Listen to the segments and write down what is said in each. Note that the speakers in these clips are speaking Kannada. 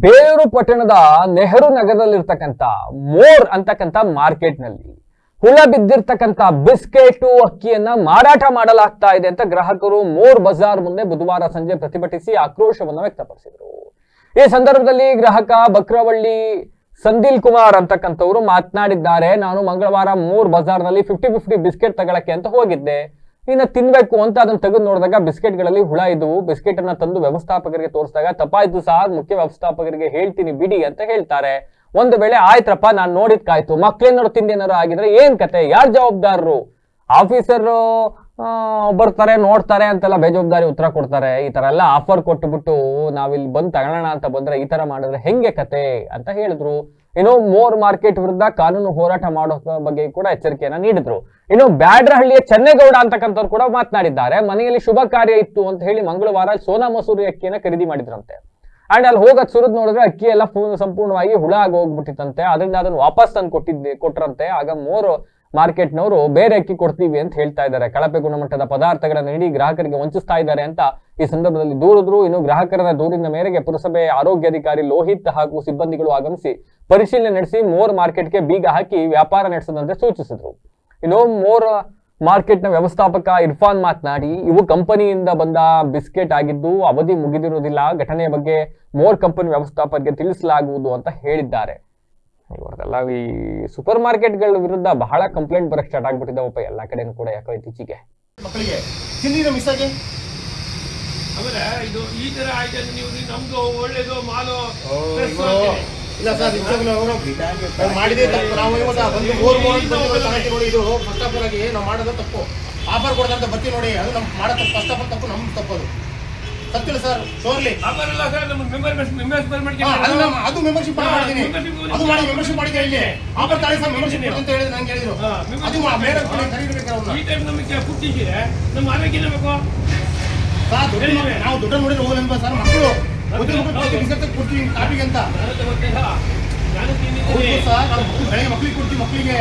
ಬೇಲೂರು ಪಟ್ಟಣದ ನೆಹರು ನಗರದಲ್ಲಿರ್ತಕ್ಕಂಥ ಮೋರ್ ಅಂತಕ್ಕಂಥ ಮಾರ್ಕೆಟ್ನಲ್ಲಿ ಹುಳ ಬಿದ್ದಿರ್ತಕ್ಕಂಥ ಬಿಸ್ಕೆಟು, ಅಕ್ಕಿಯನ್ನ ಮಾರಾಟ ಮಾಡಲಾಗ್ತಾ ಇದೆ ಅಂತ ಗ್ರಾಹಕರು ಮೋರ್ ಬಜಾರ್ ಮುಂದೆ ಬುಧವಾರ ಸಂಜೆ ಪ್ರತಿಭಟಿಸಿ ಆಕ್ರೋಶವನ್ನು ವ್ಯಕ್ತಪಡಿಸಿದರು. ಈ ಸಂದರ್ಭದಲ್ಲಿ ಗ್ರಾಹಕ ಬಕ್ರವಳ್ಳಿ ಸಂದಿಲ್ ಕುಮಾರ್ ಅಂತಕ್ಕಂಥವ್ರು ಮಾತನಾಡಿದ್ದಾರೆ. ನಾನು ಮಂಗಳವಾರ ಮೂರ್ ಬಜಾರ್ನಲ್ಲಿ ಫಿಫ್ಟಿ ಫಿಫ್ಟಿ ಬಿಸ್ಕೆಟ್ ತಗೊಳಕ್ಕೆ ಅಂತ ಹೋಗಿದ್ದೆ. ಇನ್ನು ತಿನ್ಬೇಕು ಅಂತ ಅದನ್ನ ತೆಗೆದು ನೋಡಿದಾಗ ಬಿಸ್ಕೆಟ್ಗಳಲ್ಲಿ ಹುಳ ಇದ್ದವು ಬಿಸ್ಕೆಟ್ ಅನ್ನ ತಂದು ವ್ಯವಸ್ಥಾಪಕರಿಗೆ ತೋರಿಸಿದಾಗ, ತಪ್ಪಾಯ್ತು ಸರ್, ಮುಖ್ಯ ವ್ಯವಸ್ಥಾಪಕರಿಗೆ ಹೇಳ್ತೀನಿ ಬಿಡಿ ಅಂತ ಹೇಳ್ತಾರೆ. ಒಂದು ವೇಳೆ ಆಯ್ತ್ರಪ್ಪ, ನಾನು ನೋಡಿದ್ಕಾಯ್ತು. ಮಕ್ಳೇನಾದ್ರು ತಿಂದೇನಾರು ಆಗಿದ್ರೆ ಏನ್ ಕತೆ? ಯಾರ್ ಜವಾಬ್ದಾರರು? ಆಫೀಸರ್ ಬರ್ತಾರೆ, ನೋಡ್ತಾರೆ ಅಂತೆಲ್ಲ ಬೇಜವಾಬ್ದಾರಿ ಉತ್ತರ ಕೊಡ್ತಾರೆ. ಈ ತರ ಎಲ್ಲ ಆಫರ್ ಕೊಟ್ಟುಬಿಟ್ಟು ನಾವಿಲ್ಲಿ ಬಂದು ತಗೊಳ್ಳೋಣ ಅಂತ ಬಂದ್ರೆ ಈ ತರ ಮಾಡಿದ್ರೆ ಹೆಂಗೆ ಕತೆ ಅಂತ ಹೇಳಿದ್ರು. ಇನ್ನು ಮೋರ್ ಮಾರ್ಕೆಟ್ ವಿರುದ್ಧ ಕಾನೂನು ಹೋರಾಟ ಮಾಡೋ ಬಗ್ಗೆ ಕೂಡ ಎಚ್ಚರಿಕೆಯನ್ನ ನೀಡಿದ್ರು. ಇನ್ನು ಬ್ಯಾಡ್ರಹಳ್ಳಿಯ ಚೆನ್ನೇಗೌಡ ಅಂತಕ್ಕಂಥವ್ರು ಕೂಡ ಮಾತನಾಡಿದ್ದಾರೆ. ಮನೆಯಲ್ಲಿ ಶುಭ ಕಾರ್ಯ ಇತ್ತು ಅಂತ ಹೇಳಿ ಮಂಗಳವಾರ ಸೋನಾ ಮಸೂರಿ ಅಕ್ಕಿಯನ್ನ ಖರೀದಿ ಮಾಡಿದ್ರಂತೆ. ಅಂಡ್ ಅಲ್ಲಿ ಹೋಗದ್ ಸುರಿದ್ ನೋಡಿದ್ರೆ ಅಕ್ಕಿ ಎಲ್ಲ ಸಂಪೂರ್ಣವಾಗಿ ಹುಳ ಆಗಿ ಹೋಗ್ಬಿಟ್ಟಿತ್ತಂತೆ ಅದರಿಂದ ಅದನ್ನ ವಾಪಸ್ ತಂದು ಕೊಟ್ಟಿದ್ದೆ ಕೊಟ್ರಂತೆ. ಆಗ ಮೋರ್ ಮಾರ್ಕೆಟ್ನವರು ಬೇರೆ ಅಕ್ಕಿ ಕೊಡ್ತೀವಿ ಅಂತ ಹೇಳ್ತಾ ಇದ್ದಾರೆ. ಕಳಪೆ ಗುಣಮಟ್ಟದ ಪದಾರ್ಥಗಳನ್ನು ನೀಡಿ ಗ್ರಾಹಕರಿಗೆ ವಂಚಿಸ್ತಾ ಇದ್ದಾರೆ ಅಂತ ಈ ಸಂದರ್ಭದಲ್ಲಿ ದೂರಿದ್ರು. ಇನ್ನು ಗ್ರಾಹಕರ ದೂರಿನ ಮೇರೆಗೆ ಪುರಸಭೆ ಆರೋಗ್ಯಾಧಿಕಾರಿ ಲೋಹಿತ್ ಹಾಗೂ ಸಿಬ್ಬಂದಿಗಳು ಆಗಮಿಸಿ ಪರಿಶೀಲನೆ ನಡೆಸಿ ಮೋರ್ ಮಾರ್ಕೆಟ್ಗೆ ಬೀಗ ಹಾಕಿ ವ್ಯಾಪಾರ ನಡೆಸದಂತೆ ಸೂಚಿಸಿದ್ರು. ಇನ್ನು ಮೋರ್ ಮಾರ್ಕೆಟ್ನ ವ್ಯವಸ್ಥಾಪಕ ಇರ್ಫಾನ್ ಮಾತನಾಡಿ, ಇವು ಕಂಪನಿಯಿಂದ ಬಂದ ಬಿಸ್ಕೆಟ್ ಆಗಿದ್ದು ಅವಧಿ ಮುಗಿದಿರುವುದಿಲ್ಲ. ಘಟನೆಯ ಬಗ್ಗೆ ಮೋರ್ ಕಂಪನಿ ವ್ಯವಸ್ಥಾಪಕರಿಗೆ ತಿಳಿಸಲಾಗುವುದು ಅಂತ ಹೇಳಿದ್ದಾರೆ. ಇವ್ರದೆಲ್ಲ ಈ ಸೂಪರ್ ಮಾರ್ಕೆಟ್ಗಳ ವಿರುದ್ಧ ಬಹಳ ಕಂಪ್ಲೇಂಟ್ ಬರಕ್ ಸ್ಟಾರ್ಟ್ ಆಗ್ಬಿಟ್ಟಿದ್ದಾವಪ್ಪ ಎಲ್ಲ ಕಡೆನೂ ಕೂಡ ಯಾಕೋ ಇತ್ತೀಚೆಗೆ. ಮಕ್ಕಳಿಗೆ ತಿಂದಿನ ಮಿಸ್ ಆಗಿ ಆಮೇಲೆ ಇದು ಈ ತರ ಆಯ್ತು ನೀವು ನಮ್ದು ಒಳ್ಳೇದು ಮಾಲು. ಇಲ್ಲ ಸರ್ ನಿಜವಾಗ್ಲೂ ಅವರು ನಾವು ಮಾಡಿದೇ ತಪ್ಪು. ನಾವು ಇವಾಗ ಬಂದು ಮೂರು ಮೂರು ನೋಡಿ ಇದು ಫಸ್ಟ್ ಆಫ್ ಆಲ್ ಆಗಿ ನಾವು ಮಾಡೋದು ತಪ್ಪು. ಆಫರ್ ಕೊಡ್ತಾರೆ ಅಂತ ಬರ್ತೀವಿ ನೋಡಿ ಅದು ನಮ್ಮ ಮಾಡೋ ತಪ್ಪು ಫಸ್ಟ್ ಆಫ್ ಆಲ್ ತಪ್ಪು ನಮ್ದು ತಪ್ಪು ಅದು. ಸತ್ತಿಲ್ಲ ಸರ್ ಸೋರ್ಲಿ ಅದು ಮೆಂಬರ್ಶಿಪ್ ಮಾಡಿದ್ದೀನಿ. ಅದು ಮಾಡಿ ಮೆಂಬರ್ಶಿಪ್ ಮಾಡಿದ್ದೆ ಇಲ್ಲಿ? ಆಫರ್ ತಾಳಿ ಸರ್ ಮೆಂಬರ್ಶಿಪ್ ಅಂತ ಹೇಳಿದ್ರೆ ನಂಗೆ ಹೇಳಿದ್ರು. ಅದು ಬೇರೆ ಕರೀಬೇಕು ಈ ಟೈಮ್ ನಮಗೆ ಕುಟ್ಟಿದ್ದೀರಿ ನಮ್ಮ ಆರೋಗ್ಯ ಬೇಕು? ಸರ್ ನಾವು ದುಡ್ಡು ನೋಡಿದ್ರೆ ಹೋಗಲ್ಲ ಸರ್? ಮಕ್ಕಳು ಕೊಡ್ತೀವಿ ಕಾಪಿಗೆ ಅಂತ. ಸರ್ ನಾವು ಬೆಳಗ್ಗೆ ಮಕ್ಳಿಗೆ ಕೊಡ್ತೀವಿ ಮಕ್ಕಳಿಗೆ.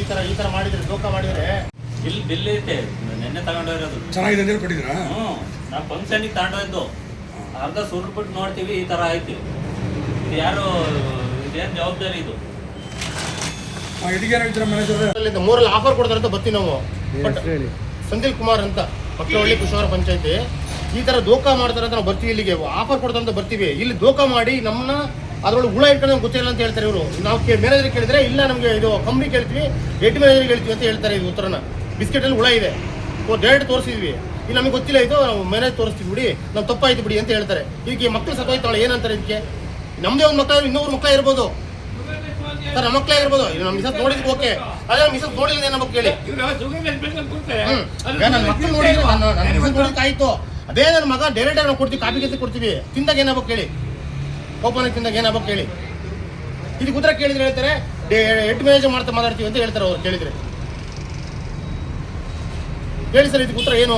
ಈ ತರ ಈ ತರ ಮಾಡಿದ್ರೆ ದೋಖ ಮಾಡಿದ್ರೆ. ಬಿಲ್ ಬಿಲ್ ಐತೆ. ನೆನ್ನೆ ತಗೊಂಡಿರೋದು ಚೆನ್ನಾಗಿದೆ ಅಂತ ಹೇಳಿ ಕೊಟ್ಟಿದ್ದೀರಾ ಹ್ಞೂ ನಾವು ಫಂಕ್ಷನಿಗೆ ತಗೊಂಡಿದ್ದು ಅರ್ಧ ಸುರ್ಬಿಟ್ಟು ನೋಡ್ತೀವಿ ಈ ಥರ ಆಯ್ತು. ಇದು ಯಾರು ಇದೇನು ಜವಾಬ್ದಾರಿ ಇದು? ಆ, ಇದಕ್ಕೇನು ಹೇಳ್ತೀರಾ ಮ್ಯಾನೇಜರ್ ಮೂರಲ್ಲಿ ಆಫರ್ ಕೊಡ್ತಾರೆ ಅಂತ ಬರ್ತೀವಿ ನಾವು. ಬಟ್ ಸಂದಿಲ್ ಕುಮಾರ್ ಅಂತ ಮಕ್ಕಳಹಳ್ಳಿ ಕುಶವರ ಪಂಚಾಯತಿ ಈ ತರ ದೋಖ ಮಾಡ್ತಾರೆ ಅಂತ ನಾವು ಬರ್ತೀವಿ ಇಲ್ಲಿಗೆ. ಆಫರ್ ಕೊಡ್ತಾರೆ ಅಂತ ಬರ್ತೀವಿ. ಇಲ್ಲಿ ದೋಖ ಮಾಡಿ ನಮ್ಮನ್ನ ಅದ್ರೊಳಗೆ ಹುಳ ಇಟ್ಕೊಂಡು ನಮ್ಗೆ ಗೊತ್ತಿಲ್ಲ ಅಂತ ಹೇಳ್ತಾರೆ ಇವರು. ನಾವು ಮ್ಯಾನೇಜರ್ ಕೇಳಿದ್ರೆ ಇಲ್ಲ ನಮಗೆ ಇದು ಕಂಪ್ನಿ ಕೇಳ್ತೀವಿ ಹೆಡ್ ಮ್ಯಾನೇಜರ್ ಹೇಳ್ತೀವಿ ಅಂತ ಹೇಳ್ತಾರೆ ಇದು ಉತ್ತರನ. ಬಿಸ್ಕೆಟ್ ಅಲ್ಲಿ ಹುಳ ಇದೆ. ಡೈರೆಕ್ಟ್ ತೋರಿಸಿದ್ವಿ. ಇಲ್ಲಿ ನಮಗೆ ಗೊತ್ತಿಲ್ಲ ಇದು ನಾವು ಮ್ಯಾನೇಜ್ ತೋರಿಸ್ತೀವಿ ಬಿಡಿ ನಾವು ತಪ್ಪಾಯ್ತು ಬಿಡಿ ಅಂತ ಹೇಳ್ತಾರೆ. ಇದಕ್ಕೆ ಮಕ್ಕಳು ಸತ್ತೋಯ್ತಾಳೆ ಏನಂತಾರೆ ಇದಕ್ಕೆ? ನಮ್ದೇ ಒಂದು ಮಕ್ಕಳು ಇನ್ನೊಬ್ರು ಮಕ್ಕಳ ಇರ್ಬೋದು. ಸರ್ ನಮ್ಮ ಮಕ್ಕಳೇ ಇರ್ಬೋದು. ನಮ್ಮ ಮಿಸಸ್ ನೋಡಿದ್ರೆ ಓಕೆ. ಅದೇ ನಮ್ಮ ಮಿಸಸ್ ನೋಡಿಲ್ಲ ನಮ್ಮ ಕೇಳಿ ಈಗ ನನ್ನ ಮಕ್ಕಳು ನೋಡಿದ್ರು ನನ್ನ ನನ್ನ ಮಿಸಸ್ ನೋಡಿದ್ರೆ ಆಯ್ತು. ಅದೇ ನನ್ನ ಮಗ ಡೈರೆಕ್ಟ್ ಆಗಿ ನಾವು ಕೊಡ್ತೀವಿ ಕಾಪಿ ಕೆಸಿ ಕೊಡ್ತೀವಿ. ತಿಂದಾಗ ಏನಾಗಬೇಕು ಕೇಳಿ ಓಪನ್ ತಿಂದಾಗ ಏನಾಗಬೇಕು ಕೇಳಿ ಇದಕ್ಕೆ ಉತ್ತರ ಕೇಳಿದ್ರೆ ಹೇಳ್ತಾರೆ ಹೆಡ್ ಮ್ಯಾನೇಜ್ ಮಾಡ್ತಾ ಮಾತಾಡ್ತೀವಿ ಅಂತ ಹೇಳ್ತಾರೆ ಅವ್ರು ಕೇಳಿದ್ರೆ. ಹೇಳಿ ಸರ್ ಇದಕ್ಕೆ ಉತ್ತರ ಏನು